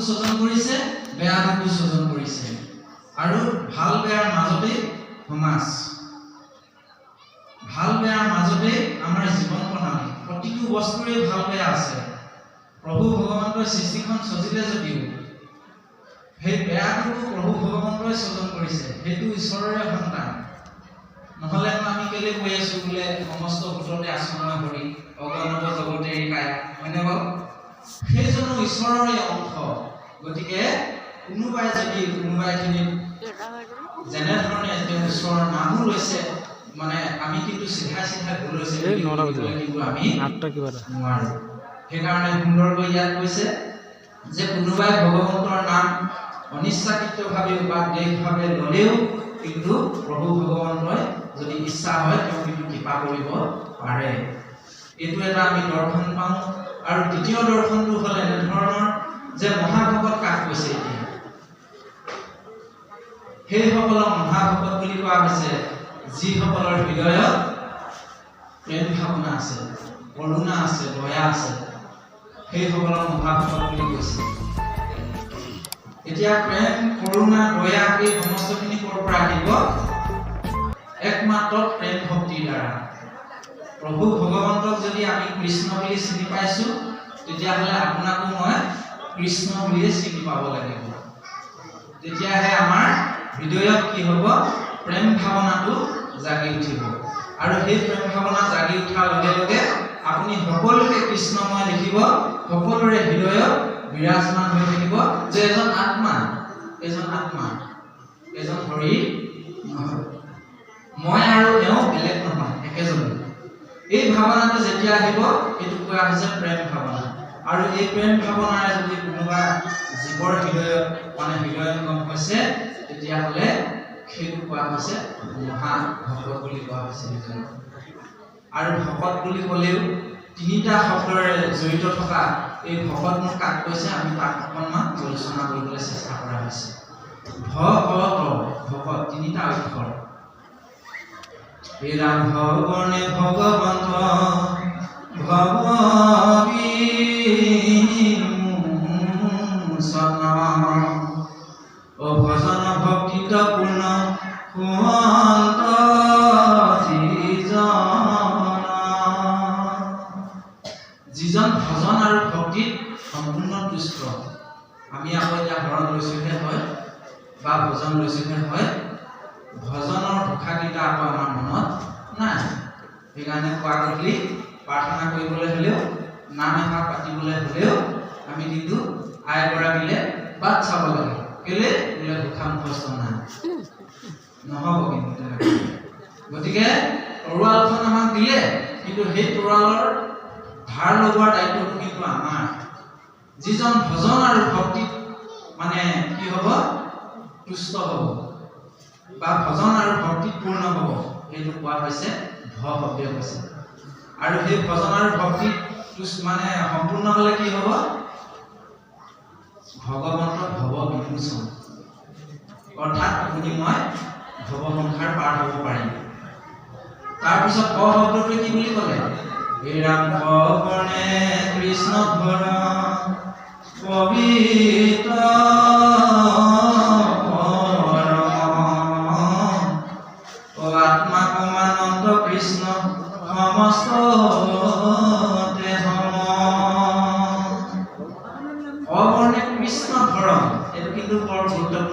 স্বজন কৰিছে বেয়াটোকো স্বজন কৰিছে। আৰু ভালো বেয়াৰ মাজতে সমাজ। ভালো বেয়াৰ মাজতে আমাৰ জীৱন প্ৰণালী। প্ৰতিটো বস্তুৰে ভালো বেয়া আছে। প্ৰভু ভগৱন্তই সৃষ্টিখন সজিলে যদিও, সেই বেয়াটোকো প্ৰভু ভগৱন্তই স্বজন কৰিছে। সেইটো ঈশ্বৰৰে সন্তান। নহ'লে আমি কেলে কৈ আছো বোলে, সমস্ত ভূততে আশ্ৰময় কৰি অগণৱ জগতে কায়। হয়নে বাৰু? সেইজনো ঈশ্বৰৰে অংশ। গতিকে কোনোবাই যদি কোনোবাই খিনিত যেনেধৰণে তেওঁ ঈশ্বৰৰ নামো লৈছে মানে আমি কিন্তু চিধাই চিধাই ভুল হৈছে এই বুলি নটা বাজিলে। ক'বলৈ কিন্তু আমি নোৱাৰো। সেইকাৰণে সুন্দৰকৈ ইয়াত কৈছে যে কোনোবাই ভগৱন্তৰ নাম অনিচ্ছাকৃতভাৱে বা দেশভাৱে ল'লেও কিন্তু প্ৰভু ভগৱন্তই যদি ইচ্ছা হয় তেওঁ কিন্তু কৃপা কৰিব পাৰে। এইটো এটা আমি দৰ্শন পাওঁ। আৰু দ্বিতীয় দৰ্শনটো হ'ল এনেধৰণৰ যে মহাভকত কাক কৈছে এতিয়া? সেইসকলক মহাভকত বুলি কোৱা হৈছে যিসকলৰ হৃদয়ত প্ৰেম ভাৱনা আছে কৰুণা আছে দয়া আছে সেইসকলক মহাভকত বুলি কৈছে। এতিয়া প্ৰেম কৰুণা দয়া এই সমস্তখিনি ক'ৰ পৰা আহিব? একমাত্ৰ প্ৰেম ভক্তিৰ দ্বাৰা। প্ৰভু ভগৱন্তক যদি আমি কৃষ্ণ বুলি চিনি পাইছো তেতিয়াহ'লে আপোনাকো মই কৃষ্ণ বুলিয়ে চিনি পাব লাগিব। তেতিয়াহে আমাৰ হৃদয়ত কি হ'ব? প্ৰেম ভাৱনাটো জাগি উঠিব। আৰু সেই প্ৰেম ভাৱনা জাগি উঠাৰ লগে লগে আপুনি সকলোকে কৃষ্ণময় দেখিব সকলোৰে হৃদয়ত বিৰাজমান হৈ থাকিব যে এজন আত্মা এজন আত্মা এজন শৰীৰ নহয়। মই আৰু তেওঁ বেলেগ নহয় একেজনে। এই ভাৱনাটো যেতিয়া আহিব এইটো কোৱা হৈছে প্ৰেম ভাৱনা। আৰু এই প্ৰেম ভাৱনাৰে যদি কোনোবা জীৱৰ হৃদয়ত মানে হৃদয়ংগম হৈছে তেতিয়াহ'লে সেইটো কোৱা হৈছে মহা ভকত বুলি কোৱা হৈছে আৰু ভকত বুলি ক'লেও তিনিটা শব্দৰে জড়িত থকা এই ভকতনো কাক কৈছে আমি তাক অকণমান আলোচনা কৰিবলৈ চেষ্টা কৰা হৈছে। ভ ক ত ভকত তিনিটা অক্ষৰ। কুমন্ত যিজন ভজন আৰু ভক্তিত সম্পূৰ্ণ তুষ্ট। আমি আকৌ এতিয়া শৰণ লৈছোহে হয় বা ভজন লৈছোহে হয়। ভজনৰ ভাষাকেইটা আকৌ আমাৰ মনত নাই। সেইকাৰণে কোৱা গধূলি প্ৰাৰ্থনা কৰিবলৈ হ'লেও নাম এষাৰ পাতিবলৈ হ'লেও আমি কিন্তু আইগৰাকীলে বাট চাব লাগে। কেলে? বোলে ঘোষা মুখস্থ নাই। নহ'ব কিন্তু গতিকে তৰোৱালখন আমাক দিলে কিন্তু সেই তৰোৱালৰ ধাৰ লগোৱাৰ দায়িত্বটো কিন্তু আমাৰ। যিজন ভজন আৰু ভক্তিত মানে কি হ'ব? তুষ্ট হ'ব। বা ভজন আৰু ভক্তিত পূৰ্ণ হ'ব সেইটো কোৱা হৈছে ভ শব্দে কৈছে। আৰু সেই ভজন আৰু ভক্তিত তুচ- মানে সম্পূৰ্ণ হ'লে কি হ'ব? ভগৱন্তৰ ভৱ বিমোচন অৰ্থাৎ আপুনি মই ভৱ সংসাৰ পাৰ হ'ব পাৰিম। তাৰপিছত ক শব্দটোৱে কি বুলি ক'লে? কৃষ্ণ ভৰ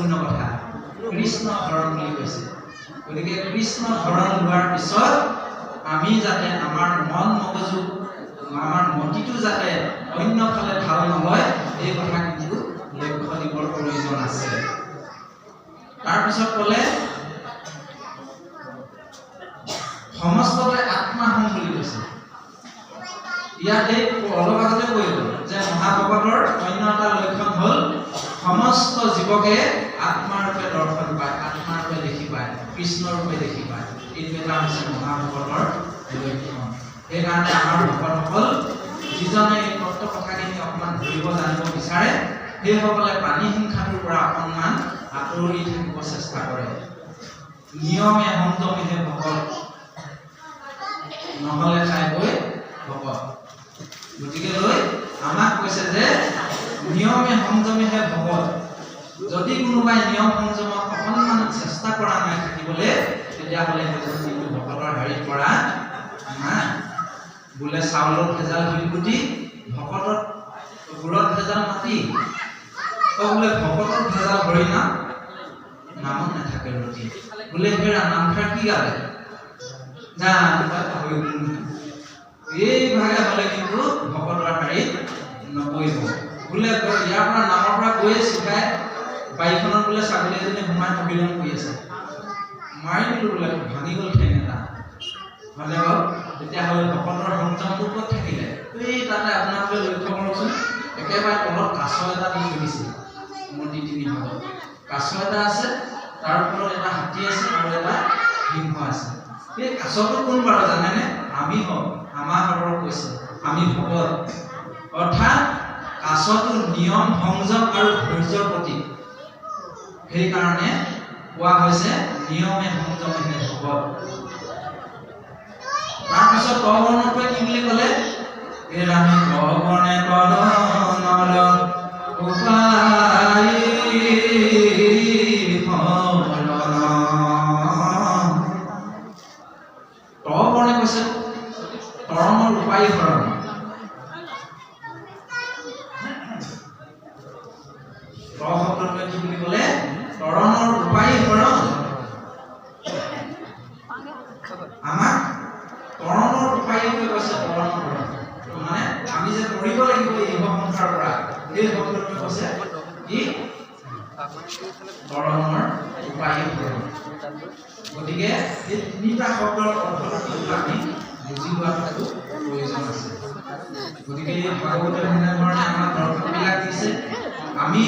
গুৰুত্বপূৰ্ণ কথা কৃষ্ণ ধৰণ বুলি কৈছে। গতিকে কৃষ্ণ ধৰণ লোৱাৰ পিছত আমি যাতে আমাৰ মন মগজু আমাৰ মতিটো যাতে অন্য ফালে ঢাল নলয় এই কথা কিন্তু লক্ষ্য দিবৰ প্ৰয়োজন আছে। তাৰপিছত ক'লে সমস্ততে আত্মা হম বুলি কৈছে। ইয়াত এই অলপ আগতে কৈ গ'ল যে মহাভগৱতৰ অন্য এটা সমস্ত জীৱকে আত্মাৰূপে দৰ্শন পায় আত্মাৰূপে দেখি পায় কৃষ্ণৰূপে দেখি পায়। এইটো এটা হৈছে মহাভগৱতৰ লক্ষণ সেইকাৰণে আমাৰ ভকতসকল যিজনে এই তত্ত্ব কথাখিনি অকণমান ধৰিব জানিব বিচাৰে সেইসকলে পানী হিংসাটোৰ পৰা অকণমান আঁতৰি থাকিব চেষ্টা কৰে। নিয়মে সংযমেহে ভকত নহ'লে খাই গৈ ভকত। গতিকে লৈ আমাক কৈছে যে নিয়মে সংযমেহে ভগত যদি কোনোবাই নিয়ম সংযমত অকণমান চেষ্টা কৰা নাই থাকিবলৈ তেতিয়াহ'লে সেইজন ভকতৰ হেৰিত পৰা নাই। বোলে চাউলত ভেজাল শিলগুটি ভকতত গুৰত ভেজাল মাটি। তই বোলে ভকতত ভেজাল ভৰি নাম নামত নাথাকে ৰতি বোলে হেৰা নামষাৰ কি গালে? গ'লি। এই ভাগে হ'লে কিন্তু ভকতৰ শাৰীত নপৰিব বোলে ইয়াৰ পৰা নামৰ পৰা গৈয়ে চিধাই বাৰীখনত বোলে ছাগলী এজনী সোমাই পবিলন কৰি আছে। মাৰি দিলোঁ বোলে ভাঙি গ'ল ঠেং এটা। হয়নে বাৰু তেতিয়াহ'লে ভকতৰ সংযমটো ক'ত থাকিলে? এই তাতে আপোনালোকে লক্ষ্য কৰকচোন একেবাৰে তলত কাছ এটা দি থৈ দিছে মন্দিৰ তিনি ভাগত। কাছ এটা আছে তাৰ ওপৰত এটা হাতী আছে আৰু এটা সিংহ আছে। এই কাছটো কোন বাৰু জানেনে? আমি হওক আমাৰ ঘৰৰ কৈছে আমি ভকত। অৰ্থাৎ কাছটো নিয়ম সংযম আৰু ধৈৰ্যৰ প্ৰতীক। সেইকাৰণে কোৱা হৈছে নিয়মে সংযমেহে ভকত তাৰপিছত ক বৰ্ণটোৱে কি বুলি ক'লে? ৰামে ক বৰ্ণে নল উপায় আমাক তৰণৰ উপায়টোৱে কৈছে হৰণ মানে আমি যে কৰিব লাগিব এই সংসাৰৰ পৰা, এই শব্দটোৱে কৈছে কি তৰণৰ হৰণ গতিকে এই তিনিটা শব্দৰ অৰ্থটো আমি বুজি লোৱাটো প্ৰয়োজন আছে। গতিকে এই ভাগৱতে তেনেধৰণে আমাক দৰ্শনবিলাক দিছে। আমি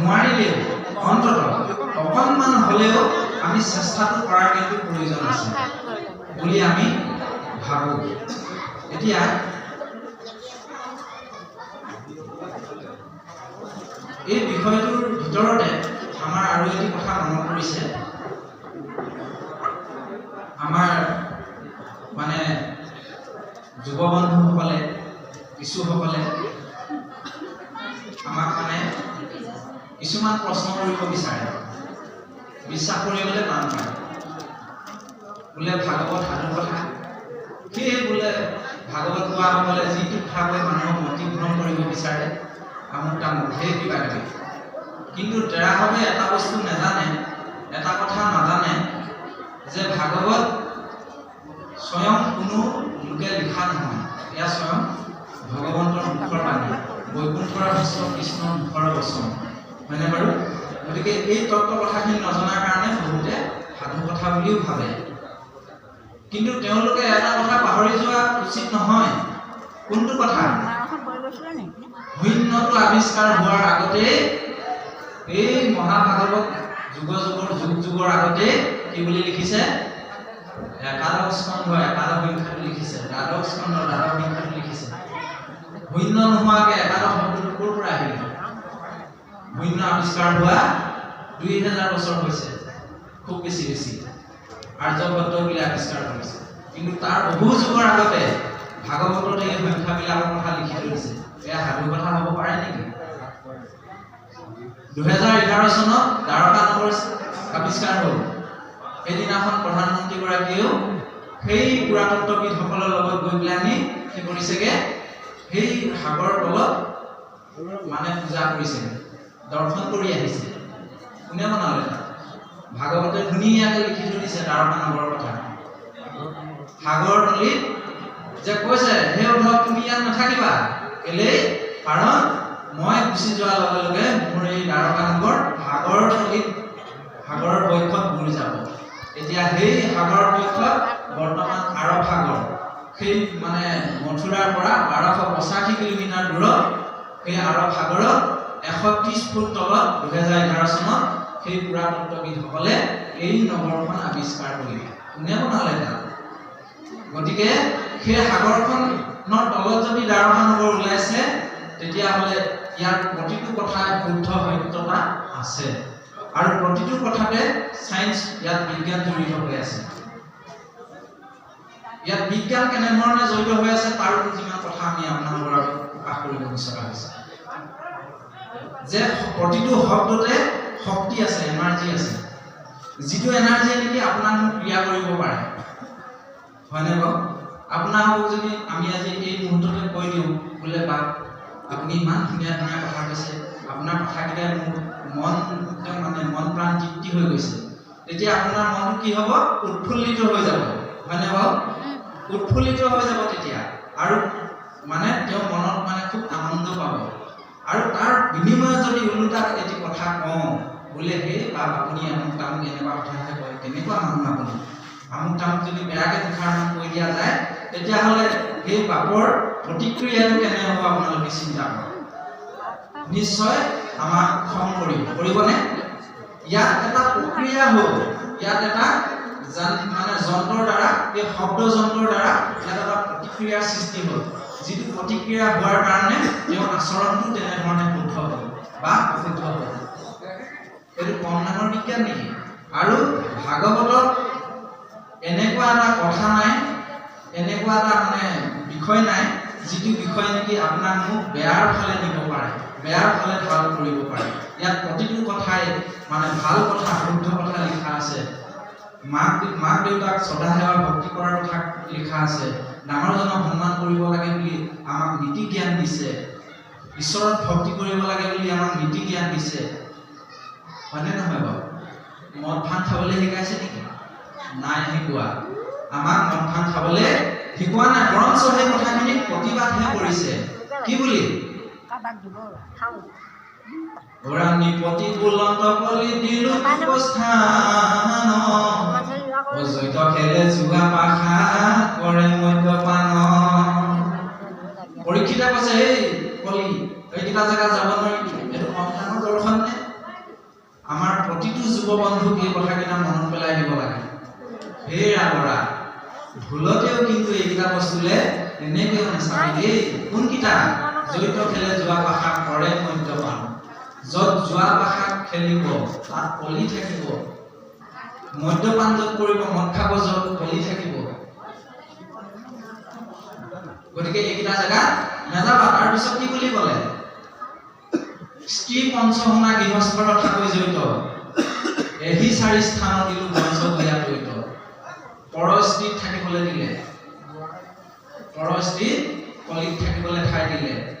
নোৱাৰিলেও, অন্তত অকণমান হ'লেও আমি চেষ্টাটো কৰাৰ কিন্তু প্ৰয়োজন আছে। বুলি আমি ভাবোঁ। এতিয়া এই বিষয়টোৰ ভিতৰতে আমাৰ আৰু এটি কথা মনত পৰিছে। আমাৰ মানে যুৱ বন্ধুসকলে কিছুসকলে আমাক মানে কিছুমান প্ৰশ্ন কৰিব বিচাৰে। বিশ্বাস কৰিবলৈ টান পায়। বোলে, ভাগৱত সাধু কথা? সেয়ে বোলে, ভাগৱত কোৱাসকলে যিটো কথা কৈ মানুহক মতিভ্ৰম কৰিব বিচাৰে, আমুক তামুক সেই কিবা কিবি। কিন্তু তেৰাভাৱে এটা বস্তু নাজানে, এটা কথা নাজানে, যে ভাগৱত স্বয়ং কোনো লোকে লিখা নহয়। এয়া স্বয়ং ভগৱন্তৰ মুখৰ বাণী, বৈকুণ্ঠৰ ভস্ম কৃষ্ণৰ মুখৰ বচন। হয়নে বাৰু? গতিকে এই তত্ত্ব কথাখিনি নজনাৰ কাৰণে বহুতে সাধু কথা বুলিও ভাবে। কিন্তু তেওঁলোকে এটা কথা পাহৰি যোৱা উচিত নহয়। কোনটো কথা? শূন্যটো আৱিষ্কাৰ হোৱাৰ আগতেই এই মহাভাগৱত যুগ যুগৰ যুগ যুগৰ আগতে কি বুলি লিখিছে? একাদশ স্কন্ধ একাদশ সংখ্যাটো লিখিছে। দ্বাদশ স্কন্ধ দ্বাদশ সংখ্যাটো লিখিছে। শূন্য নোহোৱাকে একাদশ শব্দটো ক'ৰ পৰা আহিলে? শূন্য আৱিষ্কাৰ হোৱা দুই হাজাৰ বছৰ হৈছে। খুব বেছি বেছি। আৰ্যভট্ট বুলি আৱিষ্কাৰ কৰিছে। কিন্তু তাৰ বহু যুগৰ আগতে ভাগৱতত এই সংখ্যাবিলাকৰ কথা লিখি থৈ এয়া সাধু কথা হ'ব পাৰে নেকি? দুহেজাৰ এঘাৰ চনত দ্বাৰকা নগৰ আৱিষ্কাৰ হ'ল। সেইদিনাখন প্ৰধানমন্ত্ৰীগৰাকীয়েও সেই পুৰাতত্ত্ববিদসকলৰ লগত গৈ পেলাই কি কৰিছেগে? সেই সাগৰৰ তলত মানে পূজা কৰিছে দৰ্শন কৰি আহিছে। কোনে বনালে ভাগৱতে ধুনীয়াকৈ লিখি থৈ দিছে দ্বাৰকা নগৰৰ কথা। সাগৰ তলিত যে কৈছে হে উদ্ধৱ তুমি ইয়াত নাথাকিবা। কেলেই কাৰণ মই গুচি যোৱাৰ লগে লগে মোৰ এই দ্বাৰকা নগৰ সাগৰ তলিত সাগৰৰ বক্ষত বুৰি যাব। এতিয়া সেই সাগৰৰ বক্ষত বৰ্তমান আৰৱ সাগৰ সেই মানে মথুৰাৰ পৰা বাৰশ পঁচাশী কিলোমিটাৰ দূৰত সেই আৰৱ সাগৰত এশ ত্ৰিছ ফুট তলত দুহেজাৰ এঘাৰ চনত সেই পুৰাতত্ত্ববিদসকলে এই নগৰখন আৱিষ্কাৰ কৰিলে। কোনে বনালে তাত গতিকে সেই সাগৰখনৰ তলত যদি দ্বাৰকা নগৰ ওলাইছে তেতিয়াহ'লে ইয়াৰ প্ৰতিটো কথাই শুদ্ধ সত্যতা আছে। আৰু প্ৰতিটো কথাতে চায়েন্স ইয়াত বিজ্ঞান জড়িত হৈ আছে। ইয়াত বিজ্ঞান কেনেধৰণে জড়িত হৈ আছে তাৰো যিমান কথা আমি আপোনালোকৰ প্ৰকাশ কৰিব বিচৰা। হৈছে যে প্ৰতিটো শব্দতে শক্তি আছে এনাৰ্জি আছে। যিটো এনাৰ্জিয়ে নেকি আপোনাক মোক ক্ৰিয়া কৰিব পাৰে। হয়নে বাৰু? আপোনাক যদি আমি আজি এই মুহূৰ্ততে কৈ দিওঁ বোলে বা আপুনি ইমান ধুনীয়া ধুনীয়া কথা কৈছে। আপোনাৰ কথাকেইটাই মোৰ মন একদম মানে মন প্ৰাণ তৃপ্তি হৈ গৈছে। তেতিয়া আপোনাৰ মনটো কি হ'ব? উৎফুল্লিত হৈ যাব। হয়নে বাৰু? উৎফুল্লিত হৈ যাব তেতিয়া। আৰু তাৰ বিনিময়ত যদি ওলোটা এটি কথা কওঁ বোলে সেই বা আপুনি আমুক তামুক এনেকুৱা কথাহে কয় কেনেকুৱা মানুহ আপুনি আমুক তামুক যদি বেয়াকৈ মান কৈ দিয়া যায় তেতিয়াহ'লে সেই বাপৰ প্ৰতিক্ৰিয়াটো কেনে হ'ব আপোনালোকে চিন্তা কৰক নিশ্চয় আমাক খং কৰিব কৰিবনে ইয়াত এটা প্ৰক্ৰিয়া হ'ল ইয়াত এটা মানে যন্ত্ৰৰ দ্বাৰা এই শব্দ যন্ত্ৰৰ দ্বাৰা ইয়াত এটা প্ৰতিক্ৰিয়াৰ সৃষ্টি হ'ল যিটো প্ৰতিক্ৰিয়া হোৱাৰ কাৰণে তেওঁৰ আচৰণটো তেনেধৰণে শুদ্ধ হ'ল বা অশুদ্ধ হ'ল এইটো কম ডাঙৰ বিজ্ঞান নেকি? আৰু ভাগৱতত এনেকুৱা এটা কথা নাই এনেকুৱা এটা মানে বিষয় নাই যিটো বিষয় নেকি আপোনাক মোক বেয়াৰ ফালে নিব পাৰে বেয়াৰ ফালে ভাল কৰিব পাৰে। ইয়াত প্ৰতিটো কথাই মানে ভাল কথা শুদ্ধ কথা লিখা আছে। মাক মাক দেউতাক শ্ৰদ্ধা সেৱা ভক্তি কৰাৰ কথা লিখা আছে। ডাঙৰজনক সন্মান কৰিব লাগে বুলি আমাক নীতি জ্ঞান দিছে। ঈশ্বৰত ভক্তি কৰিব লাগে বুলি আমাক নীতি জ্ঞান দিছে। হয়নে নহয় বাৰু? মদ ভাং খাবলৈ শিকাইছে নেকি? নাই শিকোৱা। আমাক মদ ভাং খাবলৈ শিকোৱা নাই বৰঞ্চ সেই কথাখিনি প্ৰতিবাদহে কৰিছে। কি বুলি? গৌৰাণী পতি বুলন্ত কলি দিলো উপস্থান ভুলতেও কিন্তু এইকেইটা নাচাবি দেই। কোনকেইটা? জড়িত খেলে যোৱা পাশা কৰে মদ্যপান। য'ত যোৱা পাশা খেলিব তাত কলি থাকিব। মদ্যপান য'ত কৰিব মদ খাব য'ত কলি থাকিব। গতিকে এইকেইটা জেগাত নাযাবা। তাৰপিছত কি বুলি ক'লে? স্ত্ৰী পঞ্চশুনা গৃহস্থৰ থাকৈ জড়িত। এহি চাৰি স্থান দিলো বংশ ভয়া জড়িত। পৰ স্ত্ৰীত থাকিবলৈ দিলে। পৰ স্ত্ৰীত কলিত থাকিবলৈ ঠাই দিলে।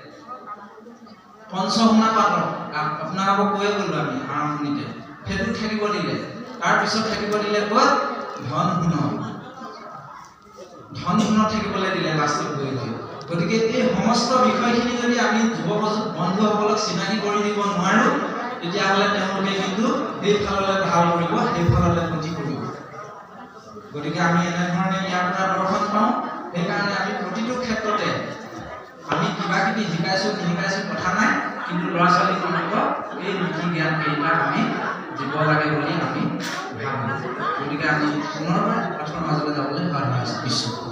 পঞ্চশুনা পাতক। আপ- আপোনালোকক কৈয়ে গ'লো আমি আৰম্ভণিতে। সেইটোত থাকিব দিলে। তাৰপিছত থাকিব দিলে ক'ত? ধন সোণত ধন সোণত থাকিবলৈ দিলে লাষ্টত গৈ গৈ। গতিকে এই সমস্ত বিষয়খিনি যদি আমি যুৱ বন্ধুসকলক চিনাকি কৰি দিব নোৱাৰো তেতিয়াহ'লে তেওঁলোকে কিন্তু সেইফাললৈ ভাল কৰিব সেইফাললৈ গতি কৰিব। গতিকে আমি এনেধৰণে ইয়াৰ পৰা দৰ্শন পাওঁ। সেইকাৰণে আমি প্ৰতিটো ক্ষেত্ৰতে আমি কিবা কিবি শিকাইছো নিশিকাইছো কথা নাই কিন্তু ল'ৰা ছোৱালীবিলাকক এই নীতি জ্ঞান কেইটা আমি দিব লাগে বুলি আমি ভাবোঁ গতিকে আমি পুনৰবাৰ পাঠৰ মাজলৈ যাবলৈ বাধা দিছোঁ